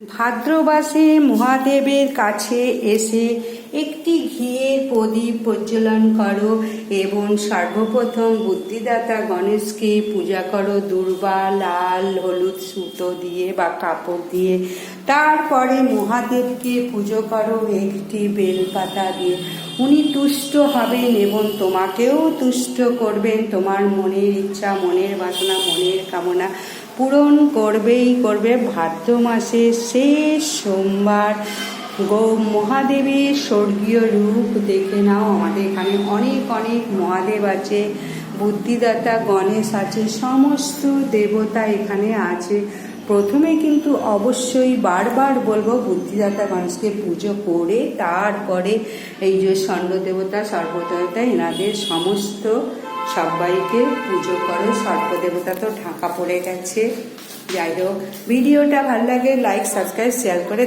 ভাদ্রবাসে মহাদেবের কাছে এসে একটি ঘিয়ের প্রদীপ প্রজ্বলন করো এবং সর্বপ্রথম বুদ্ধিদাতা গণেশকে পূজা করো দুর্বা, লাল, হলুদ সুতো দিয়ে বা কাপড় দিয়ে। তারপরে মহাদেবকে পুজো করো একটি বেলপাতা দিয়ে। উনি তুষ্ট হবেন এবং তোমাকেও তুষ্ট করবেন। তোমার মনের ইচ্ছা, মনের বাসনা, মনের কামনা পূরণ করবেই করবে ভাদ্র মাসের শেষ সোমবার। গো মহাদেবের স্বর্গীয় রূপ দেখে নাও আমাদের এখানে। অনেক অনেক মহাদেব আছে, বুদ্ধিদাতা, গণেশ আছে, সমস্ত দেবতা এখানে আছে। প্রথমে কিন্তু অবশ্যই বারবার বলব বুদ্ধিদাতা গণেশকে পুজো করে, তারপরে এই যে ষণ্ড দেবতা, সর্বদেবতা, এনাদের সমস্ত সবাইকে পুজো করো। সর্বদেবতা তো ঢাকা পড়ে গেছে। যাই হোক, ভিডিওটা ভালো লাগে লাইক সাবস্ক্রাইব শেয়ার করে